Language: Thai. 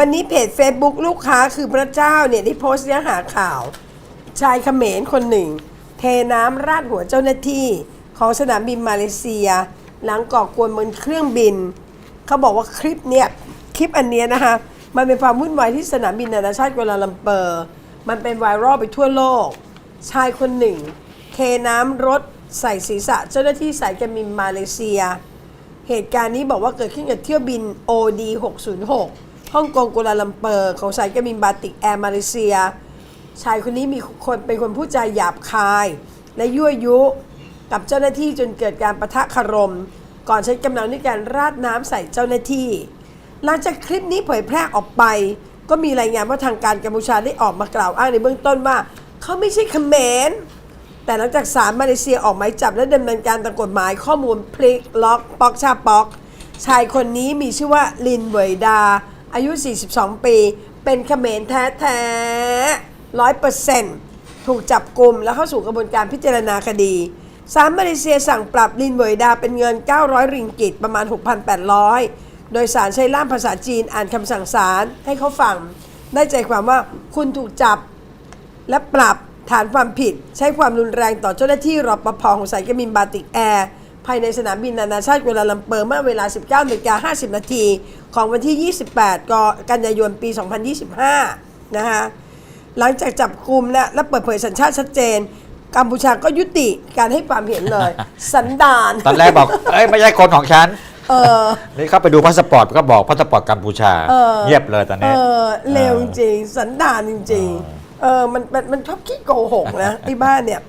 วันนี้เพจ Facebook ลูกค้าคือพระเจ้าเนี่ยได้โพสต์เนื้อหาข่าว ชายเขมรคนหนึ่ง เทน้ำราดหัวเจ้าหน้าที่ ของสนามบินมาเลเซีย หลังก่อกวนบนเครื่องบิน เขาบอกว่าคลิปเนี่ยคลิปอันเนี้ยนะคะ มันเป็นความวุ่นวายที่สนามบินนานาชาติกัวลาลัมเปอร์ มันเป็นไวรัลไปทั่วโลก ชายคนหนึ่ง เทน้ำรถใส่ศีรษะเจ้าหน้าที่สายการบินมาเลเซีย เหตุการณ์นี้บอกว่าเกิดขึ้นกับเที่ยวบิน OD 606 ฮ่องกงกัวลาลัมเปอร์ของสายการบินบาติกแอร์มาเลเซีย ชายคนนี้มีคนเป็นคนพูดจาหยาบคาย และยั่วยุกับเจ้าหน้าที่จนเกิดการประทะคารม ก่อนใช้กำลังในการราดน้ำใส่เจ้าหน้าที่ หลังจากคลิปนี้เผยแพร่ออกไป ก็มีรายงานว่าทางการกัมพูชาได้ออกมากล่าวอ้างในเบื้องต้นว่า เขาไม่ใช่เขมรแต่หลังจากศาลมาเลเซียออกหมายจับและดำเนินการตามกฎหมายข้อมูลพลิกล็อก ปอกชาปอก ชายคนนี้มีชื่อว่าลินเวยดา อายุ 42 ปี เป็นเขมรแท้ๆร้อยเปอร์เซ็นต์ถูกจับกลุ่มแล้วเข้าสู่กระบวนการพิจารณาคดีศาลมาเลเซียสั่งปรับลินเวยดาเป็นเงิน 900 ริงกิตประมาณ 6,800 โดยสารใช้ล่ามภาษาจีนอ่านคำสั่งศาลให้เขาฟัง ได้ใจความว่าคุณถูกจับและปรับฐานความผิด ใช้ความรุนแรงต่อเจ้าหน้าที่รปภของสายการบินบาติกแอร์ ภายในสนามบินนานาชาติกัวลาลัมเปอร์เมื่อเวลา 19นาฬิกา50 นาที ของวันที่ 28กกันยายน ปี 2025 นะคะหลังจากจับกลุ่มและและเปิดเผยสัญชาติชัดเจน กัมพูชาก็ยุติการให้ความเห็นเลย สันดานตอนแรกบอก เอ้ย ไม่ใช่คนของฉัน เออ นี่เข้าไปดูพาสปอร์ตก็บอกพาสปอร์ตกัมพูชาเออ เงียบเลยตอนเอนี้ อเลวจริงๆสันดานจริง ๆ เออมันมันมันชอบขี้โกหกนะที่บ้านเนี่ย